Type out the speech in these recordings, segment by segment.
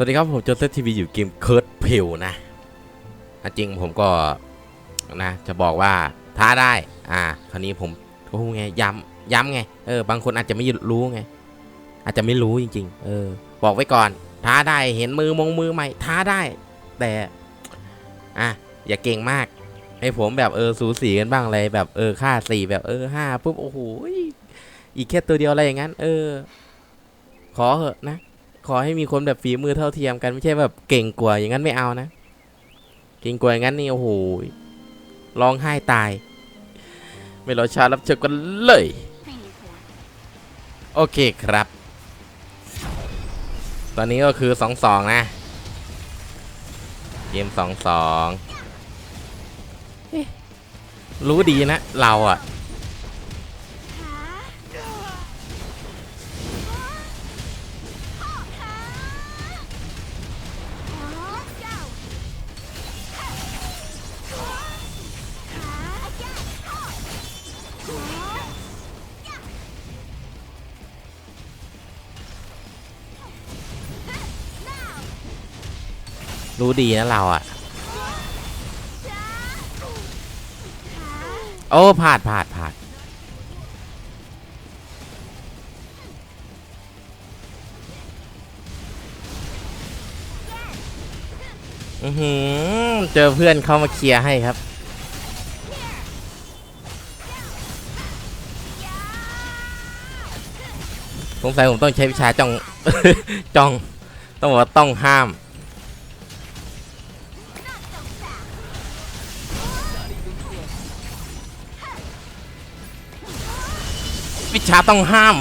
สวัสดีครับ ผมโจเซฟทีวีอยู่เกมเคิร์ดเพลนะอะจริงผมก็นะจะบอกว่าท้าได้ อ่า คราวนี้ผมก็พูดไงย้ำย้ำไง เออ บางคนอาจจะไม่รู้ไง อาจจะไม่รู้จริง ๆ เออ บอกไว้ก่อน ท้าได้เห็นมือมงมือใหม่ ท้าได้ แต่ อะ อย่าเก่งมาก ให้ผมแบบเออสูสีกันบ้างอะไรแบบเออค่าสี่แบบเออห้าปุ๊บโอ้โหอีกแค่ตัวเดียวอะไรอย่างนั้น เออ ขอเหอะนะ ขอให้มีคนแบบฝีมือเท่าเทียมกันไม่ใช่แบบเก่งกว่าอย่างนั้นไม่เอานะ เก่งกว่าอย่างนั้นนี่โอ้โหร้องไห้ตาย ไม่รอช้ารับเชิญกันเลย โอเคครับ ตอนนี้ก็คือสองสองนะ เกมสองสองรู้ดีนะ เราอะ รู้ดีนะเราอะโอ้พลาดพลาดพลาดอือหือเจอเพื่อนเข้ามาเคลียร์ให้ครับ สงสัยผมต้องใช้วิชาจ้อง จ้อง ต้องบอกว่าต้องห้าม วิชาต้องห้าม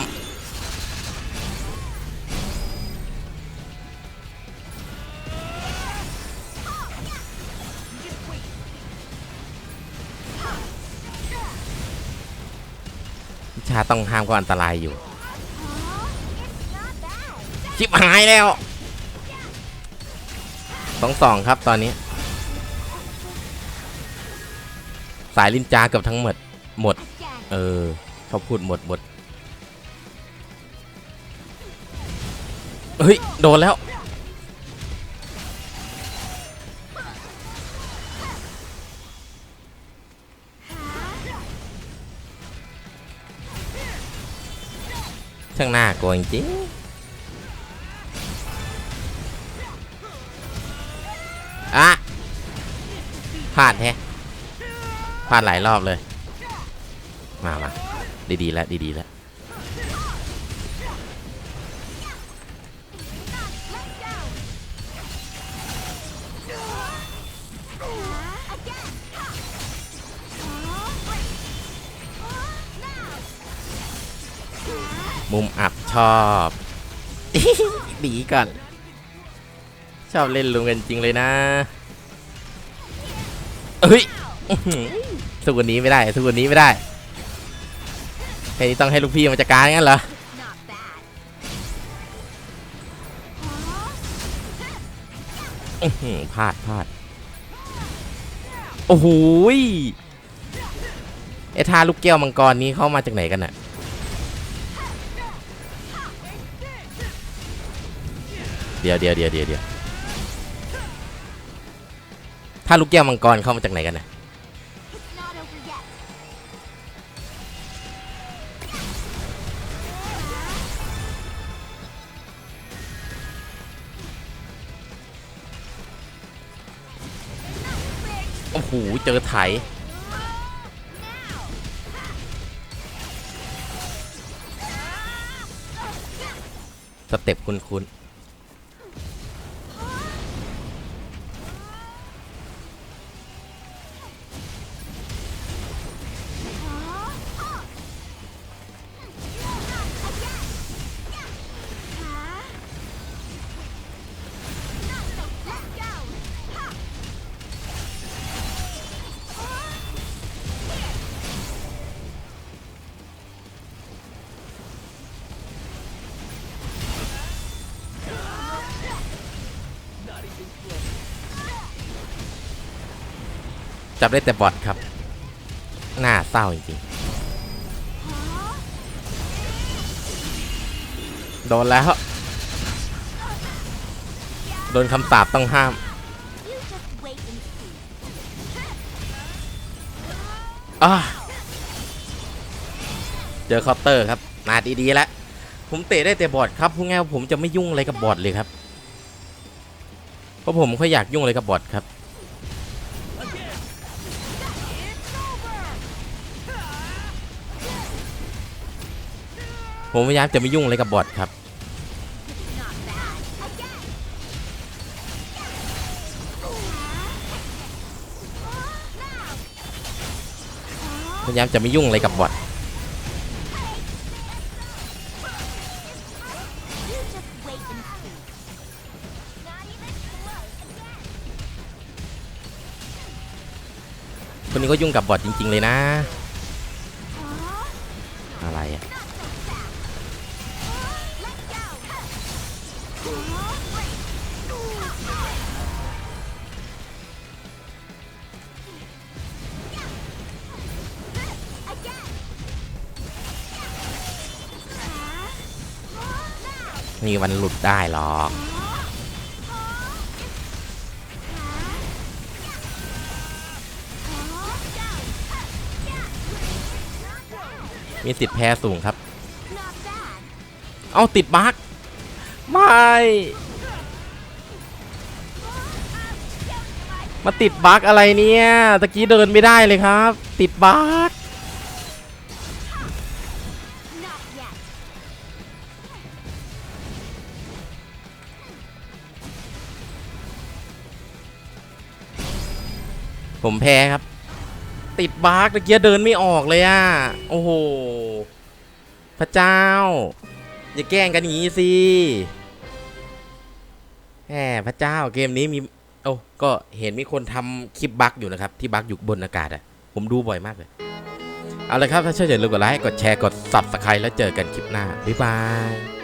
วิชาต้องห้ามก็อันตรายอยู่ ชิบหายแล้วสองสองครับตอนนี้ สายลินจาเกือบทั้งหมด หมด เออเขาพูดหมดหมด เฮ้ย โดนแล้ว ช่างหน้ากลัวจริงอะพลาดแฮะพลาดหลายรอบเลย มามาดีๆแล้ว ดีๆแล้ว มุมอับชอบดีก่อน ชอบเล่นลุงกันจริงเลยนะเอ้ยถือหือสู้วันนี้ไม่ได้สู้วันนี้ไม่ได้แค่นี้ต้องให้ลูกพี่มาจัดการงั้นเหรอพลาดพลาด โอ้โหไอ้ท่าลูกแก้วมังกรนี้เข้ามาจากไหนกันน่ะ เดี๋ยวเดี๋ยวเดี๋ยวเดี๋ยวเดี๋ยวถ้าลูกแก้วมังกรเข้ามาจากไหนกันนะโอ้โห เจอไถสเต็ปคุณคุณ จับได้แต่บอทครับน่าเศร้าจริงๆ โดนแล้ว โดนคำสาปต้องห้ามอ่าเจอคาน์เตอร์ครับมาดีๆแล้ว ผมเตะได้แต่บอดครับพูดง่ายผมจะไม่ยุ่งอะไรกับบอดเลยครับ เพราะผมไม่อยากยุ่งอะไรกับบอดครับ ผมพยายามจะไม่ยุ่งอะไรกับบอทครับพยายามจะไม่ยุ่งอะไรกับบอทคนนี้ก็ยุ่งกับบอทจริง ๆ เลยนะ อะไรอะ มีวันหลุดได้หรอกมีสิทธิ์แพ้สูงครับ เอาติดบั๊กไม่ มาติดบั๊กอะไรเนี่ย ตะกี้เดินไม่ได้เลยครับ ติดบั๊ก ผมแพ้ครับ ติดบั๊กตะกี้เดินไม่ออกเลยอะ โอ้โห พระเจ้า อย่าแกล้งกันอย่างนี้สิแหมพระเจ้าเกมนี้มีโอ้ก็เห็นมีคนทำคลิปบั๊กอยู่นะครับ ที่บั๊กอยู่บนอากาศอะ ผมดูบ่อยมากเลย เอาละครับ ถ้าชอบอย่าลืมกดไลค์กดแชร์กด subscribe แล้วเจอกันคลิปหน้า บ๊ายบาย